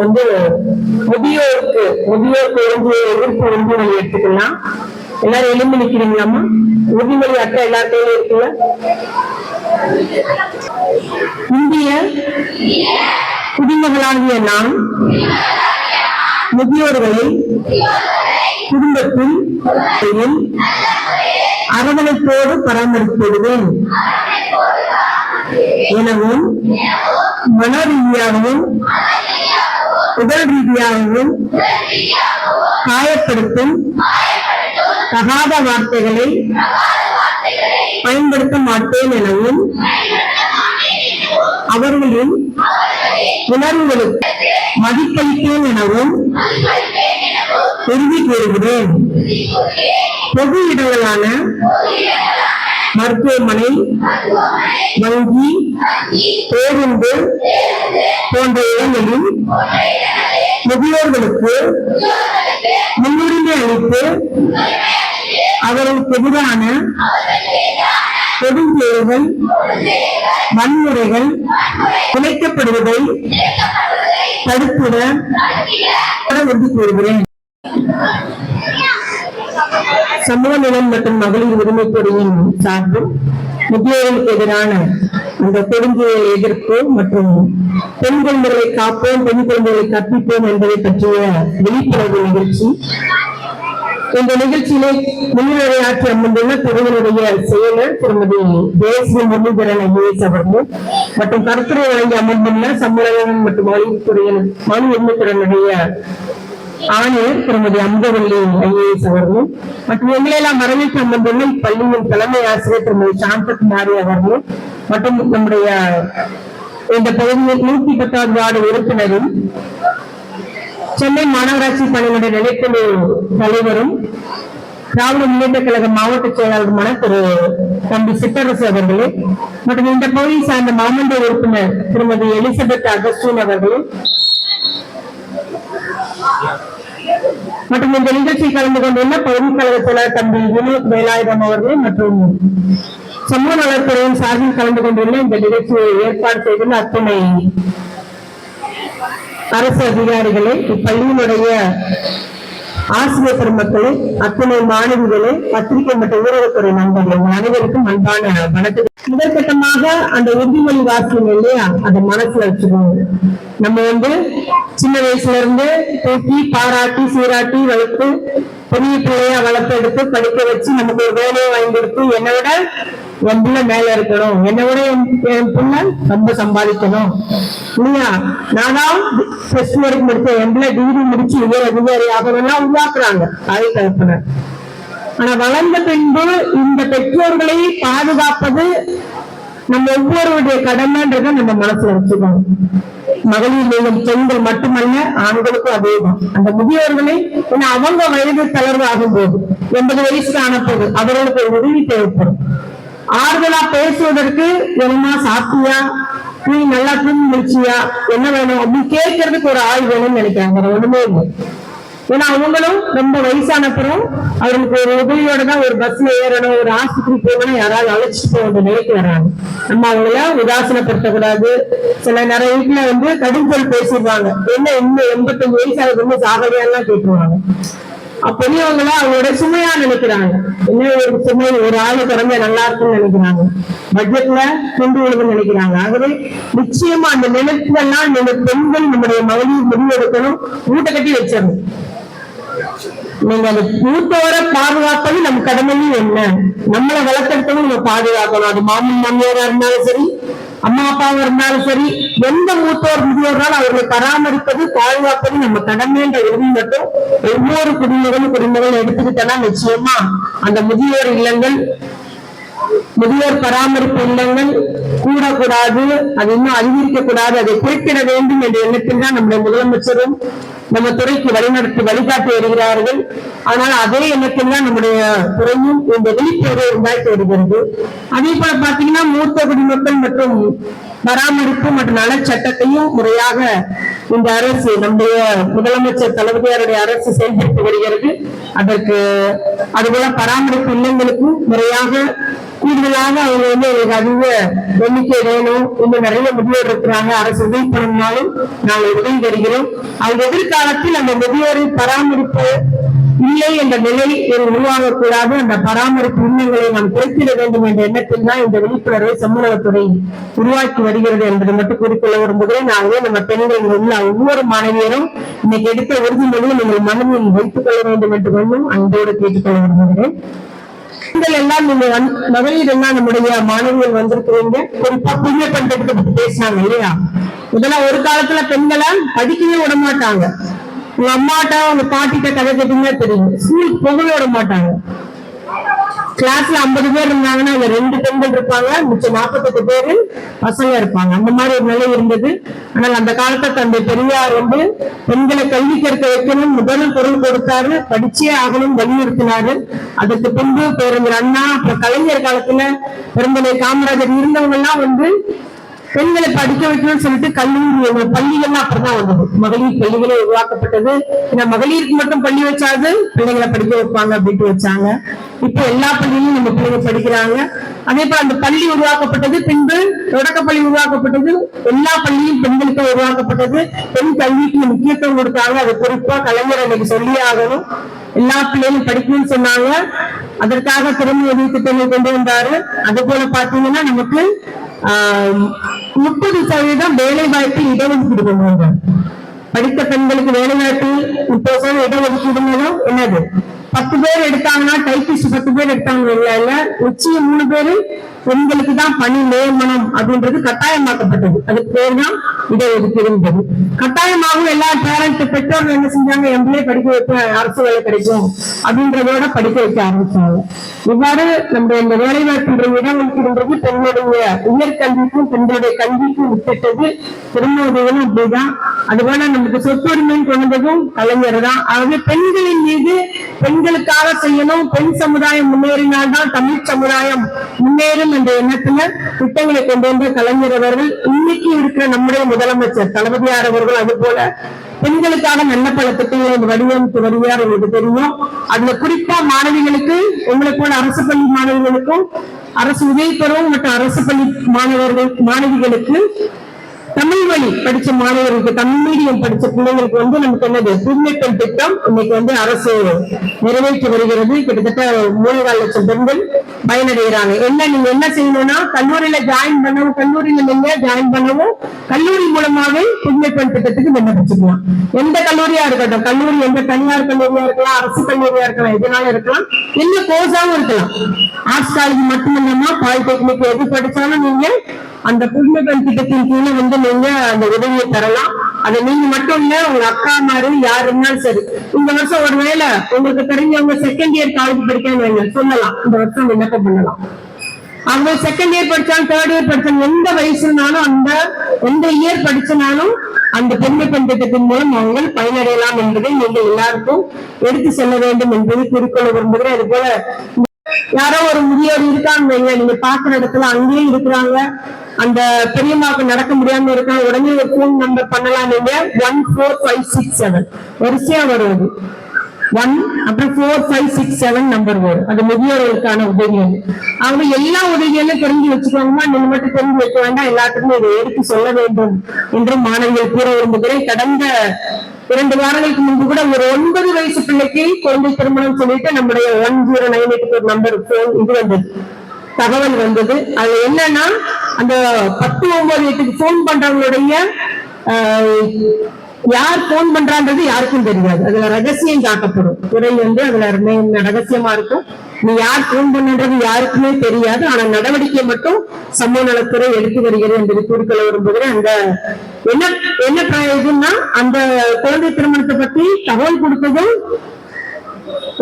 வந்து முதியோருக்கு முதியோருக்கு ஒன்று எதிர்ப்பு உறுதிமொழி எடுத்துக்கலாம். எல்லாரும் எழுந்து நிக்கிறீங்களாமா உறுதிமொழி அட்டை எல்லா இருக்குல்ல? இந்திய குடிமகளாகிய நாம் முதியோர்களை குடும்பத்தில் அரவணைப்போடு பராமரிப்பிடுவேன் எனவும் மன ரீதியாகவும் உடல் ரீதியாகவும் காயப்படுத்தும் தகாத வார்த்தைகளை பயன்படுத்த மாட்டேன் எனவும் அவர்களின் உணர்வுகளுக்கு மதிப்பளிப்பேன் எனவும் உறுதி கூறுகிறேன். பொது இடங்களான மருத்துவமனை வங்கி பேருந்து போன்ற இடங்களில் முதியோர்களுக்கு முன்னுரிமை அளித்து அவர்களுக்கு எதிரான கொடுஞ்செயல்கள் வன்முறைகள் குலைக்கப்படுவதை தடுத்திட உறுதி கூறுகிறேன். சமூக நிலம் மற்றும் மகளிர் உரிமைத் துறையின் சார்பில் முதியோர்களுக்கு எதிரான அந்த கொடுஞ்செயல் எதிர்ப்பு மற்றும் பெண் குழந்தைகளை காப்போம் பெண் குழந்தைகளை கற்பிப்போம் என்பதை பற்றிய விழிப்புணர்வு நிகழ்ச்சி. இந்த நிகழ்ச்சியிலே முன்னுரையாற்றி அமர்ந்துள்ள துறையினுடைய செயலர் திருமதி தேசிய முரளிதரன் ஐஏஎஸ் அவர்கள் மற்றும் கருத்துரை வழங்கி அமர்ந்துள்ள சம்மேளனம் மற்றும் மாநிலத்துறையின் மனு ஆணையர் திருமதி அமுதவல்லி ஐஏஎஸ் அவர்களும் மற்றும் எங்களையெல்லாம் வரவேற்று அமர்ந்துள்ள இப்பள்ளியின் தலைமை ஆசிரியர் திருமதி சாந்தகுமாரி அவர்களும் மற்றும் நம்முடைய இந்த பகுதியில் நூத்தி பத்தாவது வார்டு உறுப்பினரும் சென்னை மாநகராட்சி பணியினுடைய நிலைக்குழு தலைவரும் திராவிட முன்னேற்ற கழக மாவட்ட செயலாளருமான திரு தம்பி சித்தரசு அவர்களே மற்றும் இந்த பகுதியை சார்ந்த மாமன்ற உறுப்பினர் திருமதி எலிசபெத் அகஸ்டின் அவர்களும் மற்றும் இந்த நிகழ்ச்சியில் கலந்து கொண்டுள்ள பகுதி கழக செயலாளர் தம்பி வினோத் வேலாயுதம் அவர்கள் மற்றும் சமூக நலத்துறையின் சார்பில் கலந்து கொண்டுள்ள இந்த நிகழ்ச்சியை ஏற்பாடு செய்துள்ள அத்தனை அரசு அதிகாரிகளே இப்பள்ளியினுடைய ஆசிரியர் பெருமக்களே அத்தனை மாணவிகளே பத்திரிகை மற்றும் ஊடகத்துறை நண்பர்கள் உங்கள் அனைவருக்கும் அன்பான வணக்கம். முதற்கட்டமாக அந்த உறுதிமொழி வாசியம் இல்லையா? அதை மனசுல வச்சுக்கோங்க. நம்ம வந்து சின்ன வயசுல இருந்து தூக்கி பாராட்டி சீராட்டி வளர்த்து பெரிய பிள்ளையா வளர்த்து எடுத்து படிக்க வச்சு நமக்கு ஒரு வேலையை வாங்கி கொடுத்து என்னை விட என் பிள்ளை மேல இருக்கணும். என்னை விட என் பிள்ளை ரொம்ப சம்பாதிக்கணும். இல்லையா? நானும் பிளஸ் டூ வரைக்கும் முடிச்சேன் என் பிள்ளை டிகிரி முடிச்சு உயர் அதிகாரி ஆகணும்லாம் உருவாக்குறாங்க. தாய் தகப்பனர் ஆனா வளர்ந்த பின்பு இந்த பெற்றோர்களை பாதுகாப்பது நம்ம ஒவ்வொருவருடைய கடமைன்றதை நம்ம மனசுல வச்சுக்கணும். மகளிர் மீதும் பெண்கள் மட்டுமல்ல ஆண்களுக்கும் அதேதான் அந்த முதியோர்களை ஏன்னா அவங்க வயது தளர்வு ஆகும்போது எண்பது வயசு ஆனப்போது அவர்களுக்கு ஒரு உதவி தேவைப்படும். ஆறுதலா பேசுவதற்கு என்னமா சாப்பிட்டியா நீ நல்லா தூங்கி முடிச்சியா என்ன வேணும்? அப்படின்னு கேட்கறதுக்கு ஒரு ஆள் வேணும்னு நினைக்கிறாங்க. ஒண்ணுமே இல்லை. ஏன்னா அவங்களும் ரொம்ப வயசானப்புறம் அவங்களுக்கு ஒரு உதவியோட தான் ஒரு பஸ்ல ஏறணும் ஒரு ஆஸ்பத்திரி போகணும் யாராவது அழைச்சிட்டு போக வேண்டிய நிலைக்கு வராங்க. நம்ம அவங்கள உதாசனப்படுத்த கூடாது சில நிறைய வீட்டுல வந்து கடுஞ்சொல் பேசிடுவாங்க. என்ன இன்னும் எண்பத்தஞ்சு வயசு வந்து இன்னும் சாகலையான்லாம் கேட்டுருவாங்க பெரியவங்கள அவங்களோட சுமையா நினைக்கிறாங்க. என்ன ஒரு சுமை ஒரு ஆளு குறைஞ்ச நல்லா இருக்கும்னு நினைக்கிறாங்க. பட்ஜெட்ல கொண்டு விடுதுன்னு நினைக்கிறாங்க. ஆகவே நிச்சயமா அந்த நினைப்புகள்லாம் நம்ம பெண்கள் நம்முடைய மகளிர் முடிவெடுக்கணும். வீட்டை கட்டி வச்சிடணும். நீங்க அந்த மூத்தவரை பாதுகாப்பது நம்ம கடமையும் என்ன? நம்மளை வளர்க்கறதுக்கும் நம்ம பாதுகாக்கணும். அது மாமன் மாமியாரா இருந்தாலும் சரி அம்மா அப்பாவா இருந்தாலும் சரி எந்த மூத்தோர் முதியோரால் அவர்களை பராமரிப்பது பாதுகாப்பது நம்ம கடமைன்ற உரிமை மட்டும் ஒவ்வொரு குடும்பங்களும் குடும்பங்களும் எடுத்துக்கிட்டனா நிச்சயமா அந்த முதியோர் இல்லங்கள் முதியோர் பராமரிப்பு இல்லங்கள் கூடக்கூடாது அது இன்னும் அதிகரிக்க கூடாது அதை குறைக்கிட வேண்டும் என்ற எண்ணத்தில் தான் நம்முடைய முதலமைச்சரும் நம்ம துறைக்கு வழிநடத்தி வழிகாட்டி வருகிறார்கள். ஆனால் அதே எண்ணத்தில் தான் நம்முடைய துறையும் இந்த விழிப்புணர்வை உண்டாக்கி வருகிறது. அதே போல பாத்தீங்கன்னா மூத்த குடிமக்கள் மற்றும் பராமரிப்பு மற்றும் நலச்சட்டத்தையும் முறையாக இந்த அரசு நம்முடைய முதலமைச்சர் தளபதியாருடைய அரசு செயல்படுத்தி வருகிறது. அதற்கு அதுபோல பராமரிப்பு இல்லங்களுக்கும் முறையாக கூடுதலாக அவங்க வந்து எங்களுக்கு அதிக எண்ணிக்கை வேணும் இன்னும் நிறைய முதியோர் இருக்கிறாங்க. அரசு உதவி பண்ணணும்னாலும் நாங்கள் உதவி தருகிறோம். அவங்க எதிர்காலத்தில் அந்த முதியோரை பராமரிப்பு இல்லை என்ற நிலை உருவாகக்கூடாது. அந்த பராமரிப்பு உண்மைகளை நாம் குறைத்திட வேண்டும் என்ற எண்ணத்தில் தான் இந்த விழிப்புணர்வை சமூகத்துறை உருவாக்கி வருகிறது என்பதை மட்டும் குறிப்பிட விரும்புகிறேன். ஆகவே நம்ம பெண்கள் உள்ள ஒவ்வொரு மாணவியரும் இன்னைக்கு எடுத்த உறுதிமொழியை நீங்கள் மனதில் வைத்துக் கொள்ள வேண்டும் என்று கொண்டும் அன்போடு கேட்டுக்கொள்ள விரும்புகிறேன். பெண்கள் எல்லாம் நீங்க மகளிர் எல்லாம் நம்முடைய மாணவிகள் வந்திருக்கிறீங்க. குறிப்பா புண்ணிய பண்றதுக்கு பத்தி பேசினாங்க இல்லையா? இதெல்லாம் ஒரு காலத்துல பெண்களை படிக்கவே விட மாட்டாங்க உங்க அம்மாட்ட உங்க பாட்டிட்ட கதை கேட்டீங்கன்னா தெரியும். ஸ்கூலுக்கு போகவே விட மாட்டாங்க. கிளாஸ்ல ஐம்பது பேர் இருந்தாங்கன்னா அதுல ரெண்டு பெண்கள் இருப்பாங்க மிச்சம் நாற்பத்தெட்டு பேரு பசங்க இருப்பாங்க. அந்த மாதிரி ஒரு நிலை இருந்தது. ஆனால் அந்த காலத்தை தந்தை பெரியார் வந்து பெண்களை கல்வி கற்க வைக்கணும் முதல் பொருள் கொடுத்தாரு படிச்சே ஆகணும் வலியுறுத்தினாரு. அதற்கு பின்பு பேருந்தர் அண்ணா அப்புறம் கலைஞர் காலத்துல பெருந்தலை காமராஜர் இருந்தவங்க எல்லாம் வந்து பெண்களை படிக்க வைக்கணும்னு சொல்லிட்டு கல்லூரி பள்ளிகள்லாம் அப்படிதான் வந்தது மகளிர் பள்ளிகளே உருவாக்கப்பட்டது. ஏன்னா மகளிருக்கு மட்டும் பள்ளி வச்சாது பிள்ளைகளை படிக்க வைப்பாங்க அப்படின்ட்டு வச்சாங்க. இப்போ எல்லா பள்ளியிலும் நம்ம பிள்ளைங்க படிக்கிறாங்க. அதே போல அந்த பள்ளி உருவாக்கப்பட்டது பின்பு தொடக்கப்பள்ளி உருவாக்கப்பட்டது. எல்லா பள்ளியும் பெண்களுக்கு உருவாக்கப்பட்டது. பெண் கல்விக்கு முக்கியத்துவம் கொடுத்தாங்க. அது குறிப்பா கலைஞர் அன்னைக்கு சொல்லியே ஆகணும். எல்லா பிள்ளைகளும் படிக்கணும்னு சொன்னாங்க. அதற்காக திறமை உதவி திட்டங்கள் கொண்டு வந்தாரு. அது போல பாத்தீங்கன்னா நமக்கு ஆஹ், முப்பது சதவீதம் வேலை வாய்ப்பில் இடஒதுக்கீடு கொண்டு வந்தார் படித்த பெண்களுக்கு வேலை வாய்ப்பு முப்பது சதவீதம் இடஒதுக்கீடு மூலம் என்னது? பத்து பேர் எடுத்தாங்கன்னா டைபிஸ்ட் பத்து பேர் எடுத்தாங்க இல்ல இல்ல உச்சிய மூணு பேரு பெண்களுக்கு தான் பணி நியமனம் அப்படின்றது கட்டாயமாக்கப்பட்டது. அது பேர் தான் இடஒதுக்கீடுன்றது. கட்டாயமாகவும் எல்லா பேரண்ட் பெற்றோர்கள் என்ன செஞ்சாங்க? எம்பிஏ படிக்க வைக்க அரசு வேலை கிடைக்கும் அப்படின்றதோட படிக்க வைக்க ஆரம்பிச்சாங்க. இவ்வாறு நம்முடைய இந்த வேலை வாய்ப்புன்ற இடஒதுக்கீடுன்றது பெண்களுடைய உயர்கல்விக்கும் பெண்களுடைய கல்விக்கும் வித்திட்டது. திரும்ப உதவிகளும் இப்படிதான் அதுபோல நமக்கு சொத்துரிமையும் கொண்டதும் கலைஞர் தான் ஆகவே பெண்களின் மீது பெண்களுக்காக செய்யணும். பெண் சமுதாயம் முன்னேறினால்தான் தமிழ் சமுதாயம் முன்னேறும் என்ற எண்ணத்துல திட்டங்களை கொண்டு வந்த கலைஞர் அவர்கள் இன்னைக்கு இருக்கிற நம்முடைய முதலமைச்சர் தளபதியார் அவர்கள் அது போல பெண்களுக்காக நல்ல பல திட்டங்களை வடிவமைத்து வருகிறார் உங்களுக்கு தெரியும். அதுல குறிப்பா மாணவிகளுக்கு உங்களை போல அரசு பள்ளி மாணவிகளுக்கும் அரசு உதவி பெறும் மற்றும் அரசு பள்ளி மாணவர்கள் மாணவிகளுக்கு தமிழ் வழி படிச்ச மாணவர்களுக்கு தமிழ் மீடியம் படிச்ச பிள்ளைங்களுக்கு வந்து நமக்கு என்னது? புதுமைப்பெண் திட்டம் இன்னைக்கு வந்து அரசு நிறைவேற்றி வருகிறது. கிட்டத்தட்ட மூணு லட்சம் பெண்கள் பயனடைகிறாங்க. என்ன நீங்க என்ன செய்யணும்னா கல்லூரியில ஜாயின் பண்ணவும் கல்லூரியில நீங்க ஜாயின் பண்ணவும் கல்லூரி மூலமாவே புதுமைப்பெண் திட்டத்துக்கு விண்ணப்பிச்சுக்கலாம் எந்த கல்லூரியா இருக்கட்டும் கல்லூரி எந்த தனியார் கல்லூரியா இருக்கலாம் அரசு கல்லூரியா இருக்கலாம் எதனால இருக்கலாம். என்ன கோர்ஸாவும் இருக்கலாம். ஆர்ட்ஸ் காலேஜ் மட்டும் இல்லாம பாலிடெக்னிக் எது படிச்சாலும் நீங்க அந்த புதுமைப்பெண் திட்டத்தின் கீழே வந்து நீங்க அந்த உதவியை தரலாம் அதை நீங்க மட்டும் இல்ல உங்க அக்கா மாதிரி யார் இருந்தாலும் சரி. இந்த வருஷம் ஒருவேளை உங்களுக்கு தெரிஞ்சவங்க செகண்ட் இயர் காலேஜ் படிக்கணும் சொல்லலாம். இந்த வருஷம் விண்ணப்பம் பண்ணலாம்? அவங்க செகண்ட் இயர் படிச்சாலும் தேர்ட் இயர் படிச்சாலும் எந்த வயசுனாலும் அந்த எந்த இயர் படிச்சனாலும் அந்த பெண்மை பெண் திட்டத்தின் மூலம் அவங்க பயனடையலாம் என்பதை நீங்கள் எல்லாருக்கும் எடுத்து செல்ல வேண்டும் என்பதை குறிக்கொள்ள விரும்புகிறேன். அது போல யாரோ ஒரு முதியோர் இருக்காங்க நீங்க பாக்குற இடத்துல அங்கேயும் இருக்கிறாங்க. அந்த பெரியம்மாவுக்கு நடக்க முடியாம இருக்கா உடனே ஒரு போன் நம்பர் பண்ணலாம். நீங்க one four five six seven வரிசையா வருவது ஒன் அப்புறம் four five six seven number வரும். அது முதியோர்களுக்கான உதவிகள் அவங்க எல்லா உதவிகளும் தெரிஞ்சு வச்சுக்கோங்கம்மா. நீங்க மட்டும் தெரிஞ்சு வைக்க வேண்டாம். எல்லாத்துக்குமே இதை எடுத்து சொல்ல வேண்டும் என்று மாணவிகள் கூற விரும்புகிறேன். கடந்த இரண்டு வாரங்களுக்கு முன்பு கூட ஒரு ஒன்பது வயசு பிள்ளைக்கு குழந்தை திருமணம் சொல்லிட்டு நம்முடைய ஒன் ஜீரோ நைன் எயிட் ஒரு நம்பர் போன் இது வந்தது. தகவல் வந்தது. அது என்னன்னா அந்த பத்து ஒன்பது எட்டுக்கு போன் பண்றவங்களுடைய யார் போன் பண்றான்றது யாருக்கும் தெரியாது. அதுல ரகசியம் காட்டப்படும். துறை வந்து அதுல ரகசியமா இருக்கும். நீ யார் போன் பண்ணுன்றது யாருக்குமே தெரியாது. ஆனா நடவடிக்கை மட்டும் சமூக நலத்துறை எடுத்து வருகிறது என்பது குறிக்கொள்ள வரும்போது அந்த என்ன என்ன இதுன்னா அந்த குழந்தை திருமணத்தை பத்தி தகவல் கொடுத்ததும்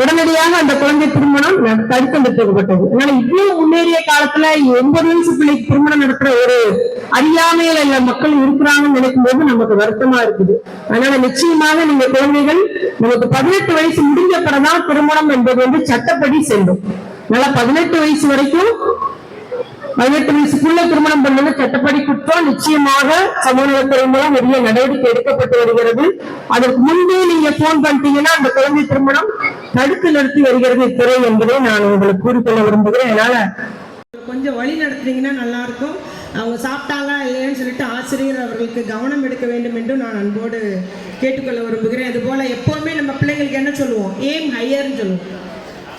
உடனடியாக அந்த குழந்தை திருமணம் தடுத்து நிறுத்தப்பட்டது அதனால இவ்வளவு முன்னேறிய காலத்துல எண்பது வயசு பிள்ளைக்கு திருமணம் நடத்துற ஒரு அறியாமையில இல்ல மக்கள் இருக்கிறாங்கன்னு நினைக்கும் போது நமக்கு வருத்தமா இருக்குது. அதனால நிச்சயமாக நீங்க குழந்தைகள் நமக்கு பதினெட்டு வயசு முடிஞ்ச பிறதான் திருமணம் என்பது வந்து சட்டப்படி செல்லும். அதனால பதினெட்டு வயசு வரைக்கும் பதினெட்டு வயசுக்குள்ள திருமணம் பண்ணது சட்டப்படி குற்றம் நிச்சயமாக சமூகத்துறை மூலம் நிறைய நடவடிக்கை எடுக்கப்பட்டு வருகிறது. அதற்கு முன்பே நீங்க போன் பண்ணிட்டீங்கன்னா அந்த குழந்தை திருமணம் தடுத்து நிறுத்தி வருகிறது இத்துறை என்பதை நான் உங்களுக்கு கூறிக்கொள்ள விரும்புகிறேன். அதனால கொஞ்சம் வழி நடத்துனீங்கன்னா நல்லா இருக்கும் அவங்க சாப்பிட்டாங்களா இல்லையான்னு சொல்லிட்டு ஆசிரியர் அவர்களுக்கு கவனம் எடுக்க வேண்டும் என்று நான் அன்போடு கேட்டுக்கொள்ள விரும்புகிறேன். அதுபோல் எப்போவுமே நம்ம பிள்ளைங்களுக்கு என்ன சொல்லுவோம்? ஏம் ஹையர்னு சொல்லுவோம்.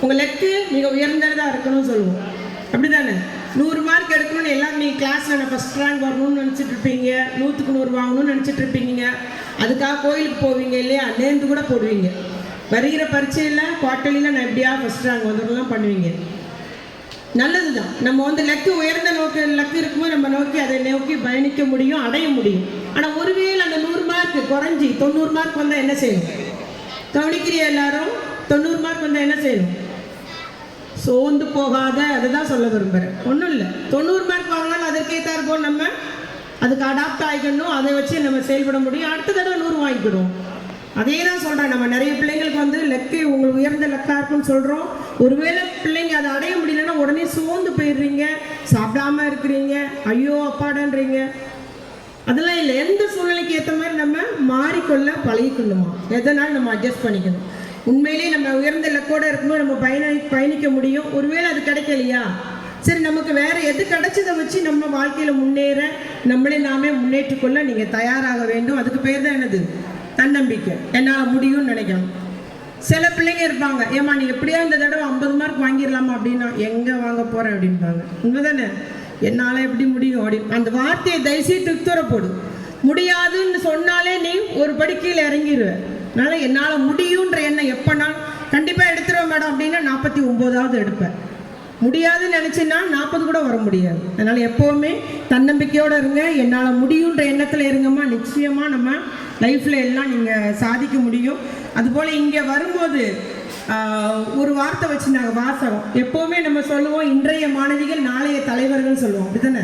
உங்கள் லெக்கு மிக உயர்ந்ததாக இருக்கணும்னு சொல்லுவோம். அப்படிதானே நூறு மார்க் எடுக்கணும்னு எல்லாம் நீங்கள் கிளாஸில் நான் ஃபஸ்ட் ரேங்க் வரணும்னு நினச்சிட்டு இருப்பீங்க. நூற்றுக்கு நூறு வாங்கணும்னு நினச்சிட்டு இருப்பீங்க. அதுக்காக கோயிலுக்கு போவீங்க இல்லையா? நேர்ந்து கூட போடுவீங்க. வருகிற பரீட்சையில் குவார்ட்டர்லியில் நான் எப்படியா ஃபஸ்ட் ரேங்க் வந்துடலாம் பண்ணுவீங்க. நல்லது தான் நம்ம வந்து லக்கு உயர்ந்த நோக்கு லக்கு இருக்கும்போது நம்ம நோக்கி அதை நோக்கி பயணிக்க முடியும் அடைய முடியும். ஆனால் ஒருவேளை அந்த நூறு மார்க் குறைஞ்சி தொண்ணூறு மார்க் வந்தால் என்ன செய்யணும்? கவனிக்கிறிய எல்லாரும்? தொண்ணூறு மார்க் வந்தால் என்ன செய்யணும்? சோர்ந்து போகாத அதுதான் சொல்ல விரும்புகிறேன் ஒன்றும் இல்லை. தொண்ணூறு மார்க் வாங்கினாலும் அதற்கேற்றார் போல் நம்ம அதுக்கு அடாப்ட் ஆகிக்கணும். அதை வச்சு நம்ம செயல்பட முடியும். அடுத்த தடவை நூறு வாங்கிக்கிடுவோம். அதே தான் சொல்கிறேன் நம்ம நிறைய பிள்ளைங்களுக்கு வந்து லக்கு உங்களுக்கு உயர்ந்த லக்காக இருக்குன்னு சொல்கிறோம் ஒருவேளை பிள்ளைங்க அதை அடைய முடியலன்னா உடனே சோர்ந்து போயிடுறீங்க. சாப்பிடாம இருக்கிறீங்க. ஐயோ அப்பாடன்றீங்க. அதெல்லாம் இல்லை. எந்த சூழ்நிலைக்கு ஏற்ற மாதிரி நம்ம மாறிக்கொள்ள பழகிக்கொள்ளுமா எதனால் நம்ம அட்ஜஸ்ட் பண்ணிக்கணும்? உண்மையிலேயே நம்ம உயர்ந்த கூட இருக்கும்போது நம்ம பயண பயணிக்க முடியும். ஒருவேளை அது கிடைக்கலையா? சரி நமக்கு வேற எது கிடைச்சதை வச்சு நம்ம வாழ்க்கையில முன்னேற நம்மளே நாமே முன்னேற்றிக் கொள்ள நீங்க தயாராக வேண்டும். அதுக்கு பேர் தான் என்னது? தன்னம்பிக்கை. என்னால் முடியும்னு நினைக்கணும். சில பிள்ளைங்க இருப்பாங்க. ஏமா நீ எப்படியா இந்த தடவை ஐம்பது மார்க் வாங்கிடலாமா அப்படின்னா எங்கே வாங்க போகிறேன் அப்படின்பாங்க உண்மைதானே? என்னால் எப்படி முடியும்? அப்படின்னு அந்த வார்த்தையை தயவுசெய்து துத்துற போடு. முடியாதுன்னு சொன்னாலே நீ ஒரு படி கீழே இறங்கிடுவேன் அதனால என்னால் முடியுன்ற எண்ணம் எப்போனா கண்டிப்பாக எடுத்துருவேன் மேடம் அப்படின்னா நாற்பத்தி ஒம்போதாவது எடுப்பேன். முடியாதுன்னு நினச்சின்னா நாற்பது கூட வர முடியாது. அதனால் எப்போவுமே தன்னம்பிக்கையோடு இருங்க. என்னால் முடியுன்ற எண்ணத்தில் இருங்கம்மா. நிச்சயமாக நம்ம லைஃப்பில் எல்லாம் நீங்கள் சாதிக்க முடியும். அதுபோல் இங்கே வரும்போது ஒரு வார்த்தை வச்சு நாங்கள் வாசகம். எப்போவுமே நம்ம சொல்லுவோம் இன்றைய மாணவிகள் நாளைய தலைவர்கள் சொல்லுவோம். அப்படிதானே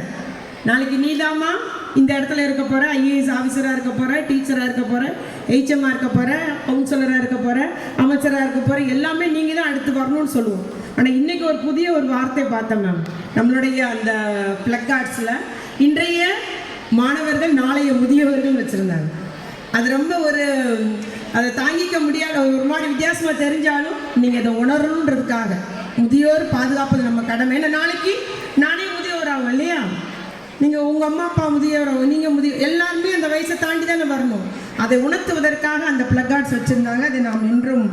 நாளைக்கு நீதாம்மா? இந்த இடத்துல இருக்க போகிறேன் ஐஏஎஸ் ஆஃபீஸராக இருக்க போகிறேன் டீச்சராக இருக்க போகிறேன் ஹெச்எம்மாக இருக்க போகிறேன் கவுன்சிலராக இருக்க போகிறேன் அமைச்சராக இருக்க போகிறேன் எல்லாமே நீங்கள் தான் அடுத்து வரணும்னு சொல்லுவோம். ஆனால் இன்றைக்கி ஒரு புதிய ஒரு வார்த்தை பார்த்தேன் மேம். நம்மளுடைய அந்த பிளக் ஆர்ட்ஸில் இன்றைய மாணவர்கள் நாளைய முதியவர்கள் வச்சுருந்தாங்க. அது ரொம்ப ஒரு அதை தாங்கிக்க முடியாத ஒரு மாதிரி வித்தியாசமாக தெரிஞ்சாலும் நீங்கள் அதை உணரணுன்றதுக்காக முதியோர் பாதுகாப்பது நம்ம கடமை. ஏன்னா நாளைக்கு நானே முதியோர் ஆகும் இல்லையா? நீங்கள் உங்கள் அம்மா அப்பா முதியோர் நீங்கள் முதிய எல்லாருமே அந்த வயசை தாண்டி தானே வரணும். அதை உணர்த்துவதற்காக அந்த பிளக்கார்ட்ஸ் வச்சுருந்தாங்க. அதை நாம் இன்றும்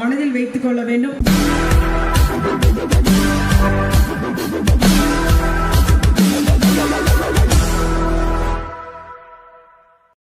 மனதில் வைத்துக்கொள்ள வேண்டும்.